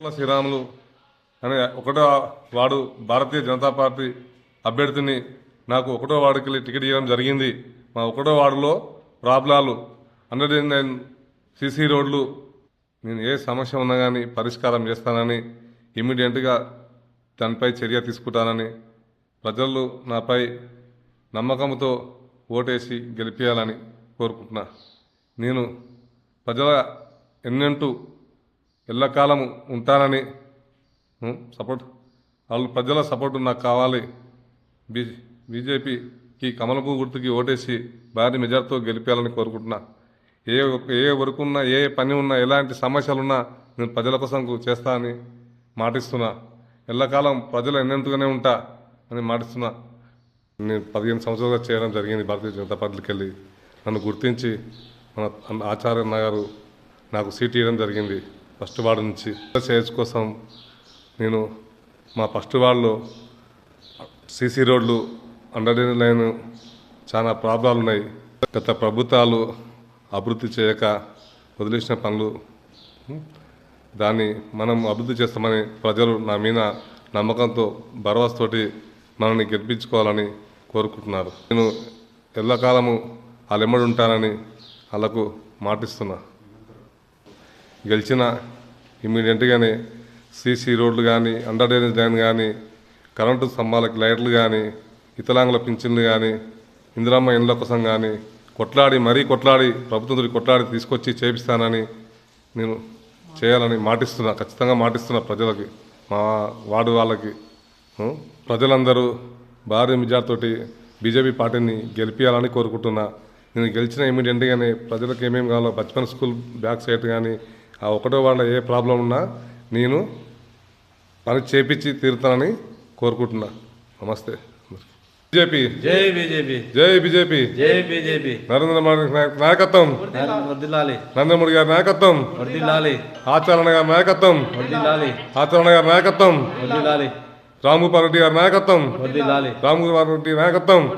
శ్రీరాములు అనే ఒకటో వాడు భారతీయ జనతా పార్టీ అభ్యర్థిని నాకు ఒకటో వాడికి వెళ్ళి టికెట్ ఇవ్వడం జరిగింది. మా ఒకటో వార్డులో ప్రాబ్లాలు హండ్రెడ్ అండ్ నైన్ సీసీ రోడ్లు. నేను ఏ సమస్య ఉన్నా కానీ పరిష్కారం చేస్తానని ఇమీడియట్గా దానిపై చర్య తీసుకుంటానని ప్రజలు నాపై నమ్మకంతో ఓటేసి గెలిపించాలని కోరుకుంటున్నా. నేను ప్రజల ఎన్నెంటూ ఎల్లకాలం ఉంటానని సపోర్ట్. వాళ్ళు ప్రజల సపోర్ట్ నాకు కావాలి. బీ బీజేపీకి కమలపు గుర్తుకి ఓటేసి భారీ మెజార్టీతో గెలిపేయాలని కోరుకుంటున్నా. ఏ ఏ వరకు ఉన్నా ఏ పని ఉన్నా ఎలాంటి సమస్యలున్నా నేను ప్రజల కోసం చేస్తానని మాటిస్తున్నా. ఎల్లకాలం ప్రజలు ఎన్నెంతగానే ఉంటా అని మాటిస్తున్నా. నేను పదిహేను సంవత్సరాలుగా చేయడం జరిగింది. భారతీయ జనతా పార్టీకి వెళ్ళి నన్ను గుర్తించి మన ఆచార్య గారు నాకు సీట్ ఇవ్వడం జరిగింది. ఫస్ట్ వార్డు నుంచి సేజ్ కోసం నేను మా ఫస్ట్ వార్డులో సీసీ రోడ్లు అండర్ లైన్ చాలా ప్రాబ్లాలు ఉన్నాయి. గత ప్రభుత్వాలు అభివృద్ధి చేయక వదిలేసిన పనులు దాన్ని మనం అభివృద్ధి చేస్తామని ప్రజలు నా మీద నమ్మకంతో భరోసాతోటి మనల్ని గెలిపించుకోవాలని కోరుకుంటున్నారు. నేను ఎల్లకాలము వాళ్ళ ఉంటానని వాళ్ళకు మాటిస్తున్నా. గెలిచిన ఇమ్మీడియట్గానే సీసీ రోడ్లు కానీ అండర్ డ్రైనేజ్ లైన్ కానీ కరెంటు స్తంభాలకు లైట్లు కానీ ఇతలాంగుల పింఛన్లు కానీ ఇందిరమ్మ ఇండ్ల కోసం కానీ కొట్లాడి మరీ కొట్లాడి ప్రభుత్వం కొట్లాడి తీసుకొచ్చి చేపిస్తానని నేను చేయాలని మాటిస్తున్నా ఖచ్చితంగా మాటిస్తున్నా ప్రజలకి మా వార్డు వాళ్ళకి. ప్రజలందరూ భారీ మెజార్టీతోటి బీజేపీ పార్టీని గెలిపించాలని కోరుకుంటున్నా. నేను గెలిచిన ఇమీడియట్గానే ప్రజలకు ఏమేమి కావాలో బచ్పన్ స్కూల్ బ్యాక్ సైడ్ కానీ ఆ ఒకటో వాళ్ళ ఏ ప్రాబ్లం ఉన్నా నేను పని చేపించి తీరుతానని కోరుకుంటున్నా. నమస్తే. బీజేపీ. జై బీజేపీ. జై బీజేపీ. జై బీజేపీ. నరేంద్ర మోడీ నాయ- నాయకత్వం. నరేంద్ర మోడీ గారి నాయకత్వం. ఆచరణ గారి నాయకత్వం. ఆచరణ గారి నాయకత్వం. రామగోపాల్ రెడ్డి గారి నాయకత్వం. రామగోపాల్ రెడ్డి నాయకత్వం.